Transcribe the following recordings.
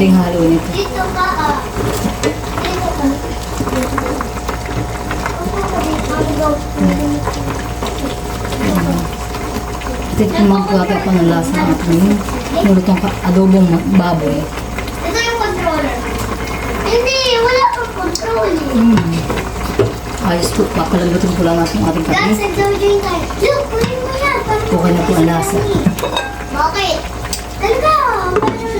At lang po uling halo nito. Dito ka ah. Dito ka. Titikman po natin kung anong lasa ng ating nulutong ka- adobong baboy. Ito yung controller. Hindi, wala kang control eh. Mm. Ayos po, papalambutin po lang natin ating Dad, karne. sa Georgine tayo. Look, kunin mo yan. Okay na po ang lasa. Bakit? Talaga,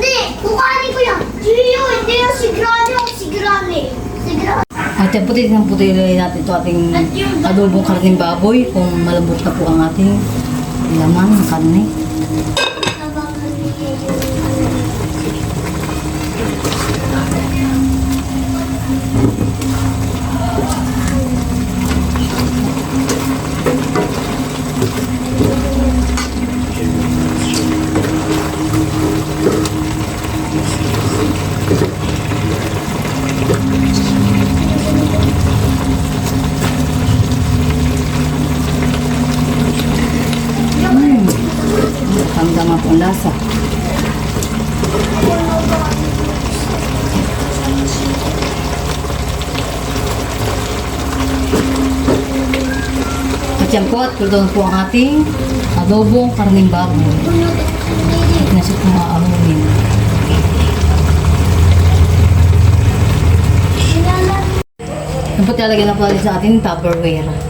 hindi. Kukanin ko yan. Gio, hindi yung si Granny o si Granny. Si Granny. At po, titignan po tayo natin ito ating adobong karning baboy kung malambot na po ang ating laman ng karne. Tangga po ang lasa. At yan po, at na po ang ating adobong karning baboy. Nasa po maaamunin. Yan po talaga na po natin sa ating Tupperware.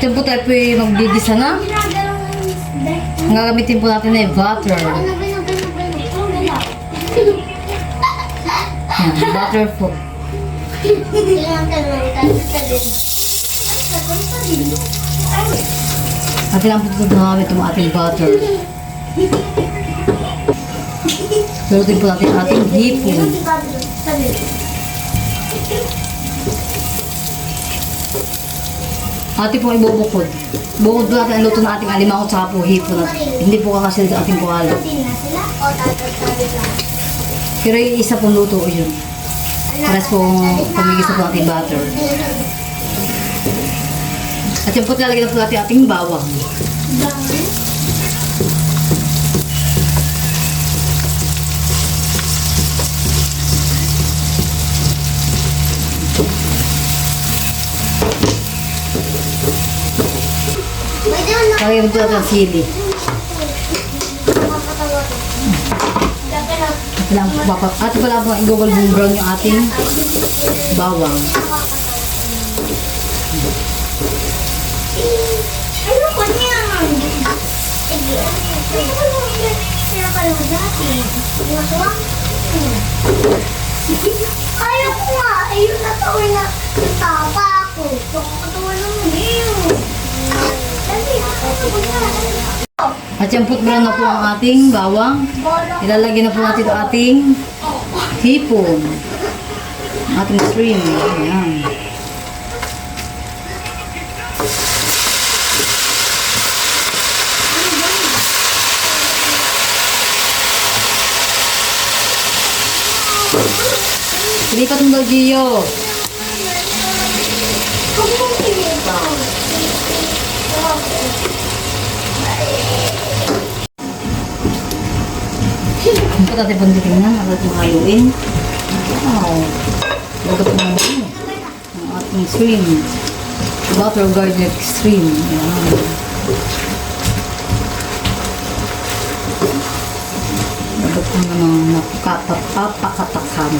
Luluto. Ito po tayo po yung magdidisa na. Ang gagamitin po natin ay butter. Yan, butter po. At lang po ito gamit itong ating butter. Lutuin po natin ating hipon. Ate po ibubukod. Bukod po natin ang luto ng ating alimango saka po hipon. At hindi po kakasil sa ating kuhalo. Na. Pero yung isa pong luto yun. Pares pong pamigisa po natin butter. At yan po talaga na po natin ating bawang. Bangon. Po natin ang sili. Ko. At lang. At pala po i-golden brown yung ating bawang. Ano ko niyan? Sige, ano? Ano yun? Kaya pala mo dati. Ayaw ko nga. Ayun na taon na tapa ako. Pagkakatawa naman yun. At yan po na po ang ating bawang. Ilalagay na po natin ang ating hipon. Ating shrimp. Ayan. Lipat mo daw, Gio. Ang po natin pang titingnan ating haluin. Wow. Po naman yun. Ang ating shrimp. Butter garlic shrimp. Ayan. Bago po naman napapakatakam.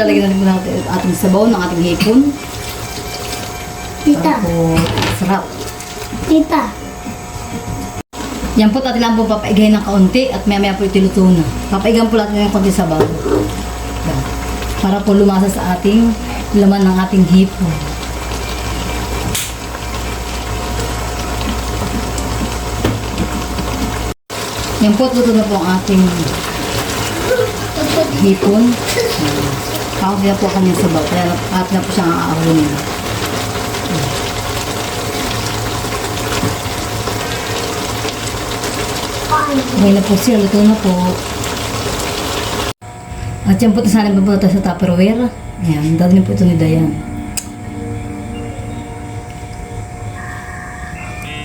Lalagyan natin ang ating sabaw ng ating hipon. Tita. Tapos, sarap. Tita. Yan po natin lang po papaigayin ng kaunti at maya maya po itiluto na. Papaigayin po natin ng kaunti sa bago. Yan. Para po lumasa sa ating laman ng ating hipon. Yan po, luto na po ang ating hipon. Hawag na po kami sa bago. Kaya at na po siyang aarunin. Okay na po siya, luto na po. At yan po, pa po tayo sa Tupperware. Ayan, dadalhin po ito ni Dayan.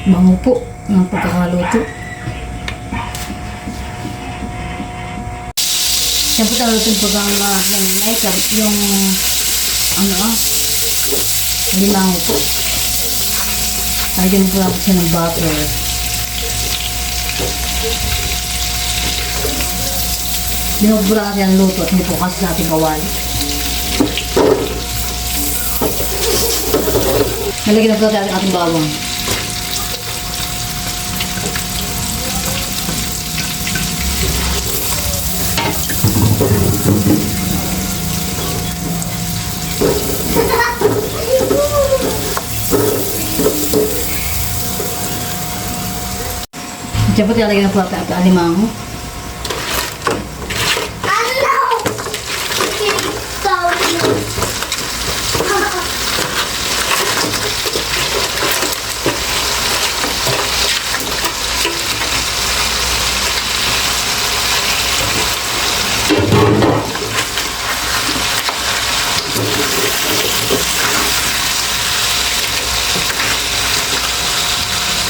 Bango po ng pagkakaluto. Po tayo luto po ang mga ng makeup, yung ano ah, limango po. Lagyan po natin siya ng butter. Binubura natin ang luto at hindi po kasi natin kawali. Nalagyan na po natin ang ating bawang. Diyan po tinalagyan na po natin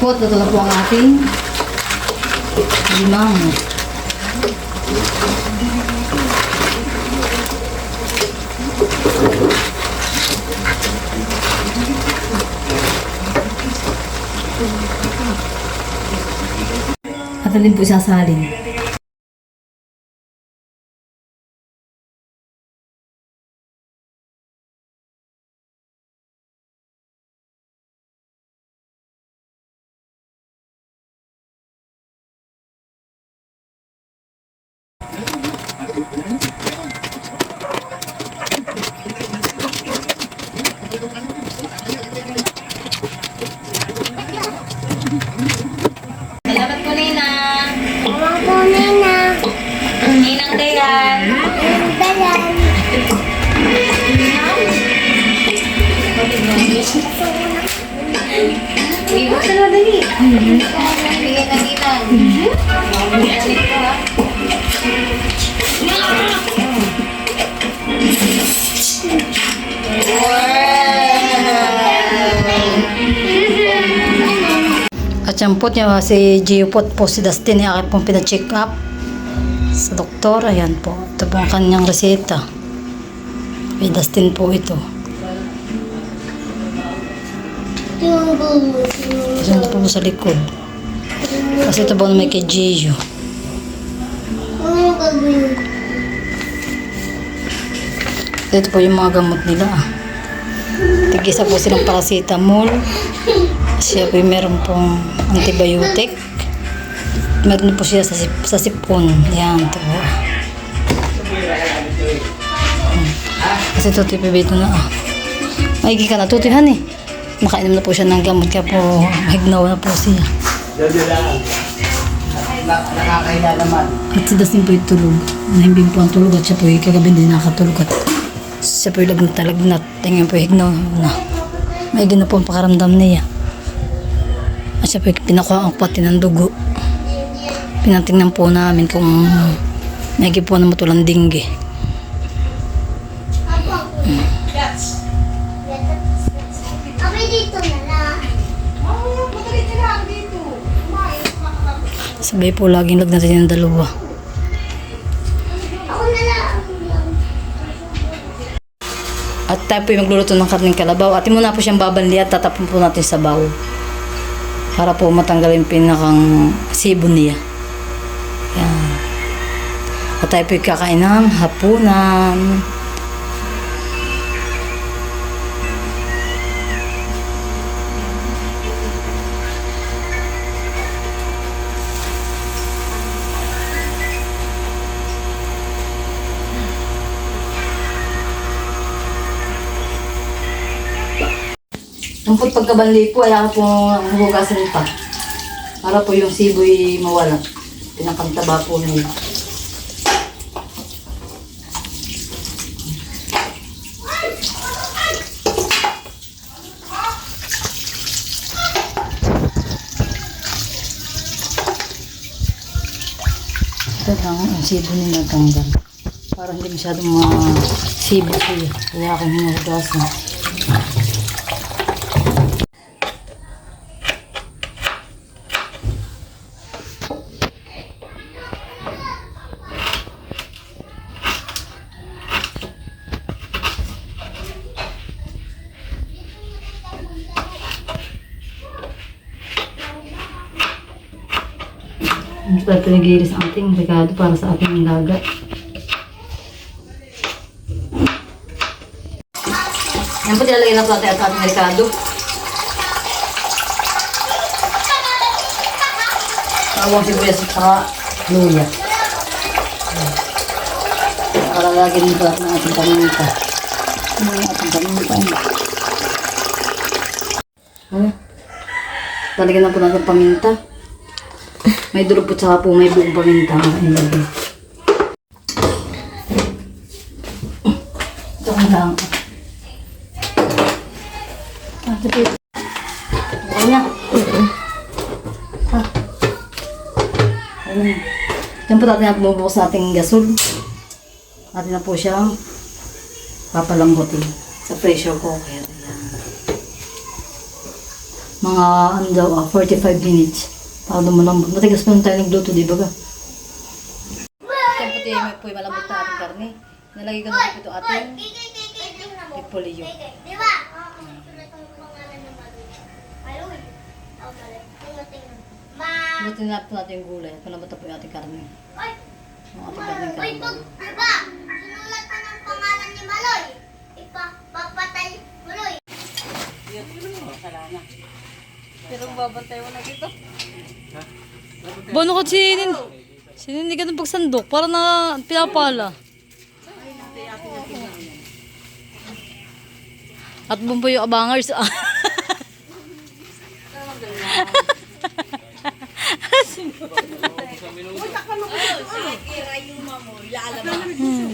Mayaman? At po, luto na po ang ating limango. At din po isasalin. At yan po niya si Gio po po si Dustin ay akin pong pina-check up sa doktor. Ayan po. Ito po ang kanyang reseta. Kay Dustin po ito. Diyan po sa likod. Kasi ito na may kay ko? Ito po yung mga gamot nila. ah. Tigisa po silang paracetamol. Siya po yung meron pong antibiotic. Meron po siya sa, sip- sa sipon. Yan, ito po. Hmm. Kasi ito, TPB ito na ah. Maigi ka na, tutuhan eh. Makainom na po siya ng gamot, kaya po mahignaw na po siya. Nakakaila naman. At si Dustin po tulog. Nahimbing po ang tulog at siya po yung kagabi hindi nakatulog at siya po yung lagnat na lagnat. Tingin po yung hignaw na. Maigi na po ang pakaramdam niya. At siya po yung pinakuha ang pati ng dugo. Pinatingnan po namin kung maigi po na matulang dinggi. Sabay po laging lagnatin yung dalawa. At tayo po yung magluluto ng karning kalabaw. At muna po siyang babanli at tatapon po natin sa bawo. Para po matanggal yung pinakang sibo niya. Yan. At tayo po yung kakain ng hapunan. Ang po pagkabanli po, ay ako po hugasan pa. Para po yung siboy mawala. Pinakantaba po niya. Ito lang ang sibo niya nagtanggal. Para hindi masyadong ma-sibo siya. Kaya ako hinuhugasan. Tayo pinagilis ang ating regado para sa ating laga. Yan po na po natin at ating. Tawang luya. Para natin ang ating ating na. May durog po tsaka po may buong paminta ilagay. Ito ang lang. Ah. Okay na. Ah. Ayun. Yan po natin na bumubukas sa ating gasol. Atin na po siyang papalambutin sa pressure cooker. Ayan. Mga ano daw, ah, 45 minutes. Para lumalambot. Matigas pa tayo nagluto, di ba ga? Ito puti may po malambot na ating karne. Nalagay ko na ito ating ipolyo. Di ba? Ang Maloy. Maloy. Maloy. Luto na po natin yung gulay. at Malambot na po yung ating karne. Ay! Yung ating karne karne. di ba? Sinulat ka ng pangalan ni Maloy. Ipa, papatay Maloy. Bono ko sinin. Sinin ka ng pagsandok para na pinapala. At bumpo yung abangers. Hmm.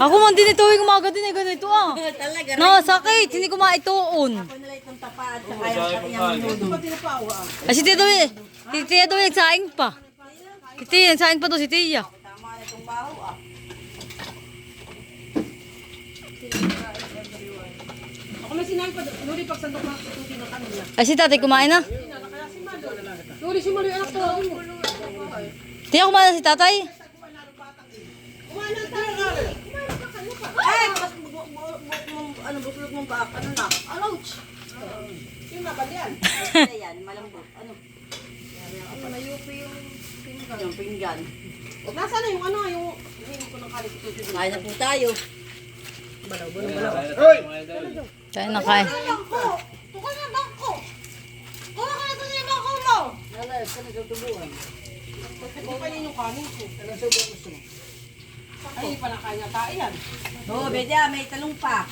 Ako man din ito, yung umaga din eh, ganito ah. Talaga No, sakit, hindi ko maituon. Ay, si Tia daw eh. Si Tia daw yung nagsaing pa. Si Tia, nagsaing pa daw si Tia. Ako may sinabi pa, Luri, pagsandok na tuti ng kanila. Ay, si tatay kumain na. Luri, si Maloy, anak to. Tia, kumain na si tatay. Kumain ng tayo. Ay, mas ano, busulot mong baak, ano na? Ouch! Yung nabal yan. Yan, malambot. Ano? Ano, nayupi yung pinggan. Yung pinggan. Nasaan na yung ano, yung hindi ko ng kalit. Kain na po tayo. Kaya na kain. Bangko! Tukal na bangko! Kuha ka na doon yung bangko mo! Hindi pa yun yung kanin ko. Ay, hindi pa nakain na tayo yan. Oo, Bedya, may talong pa.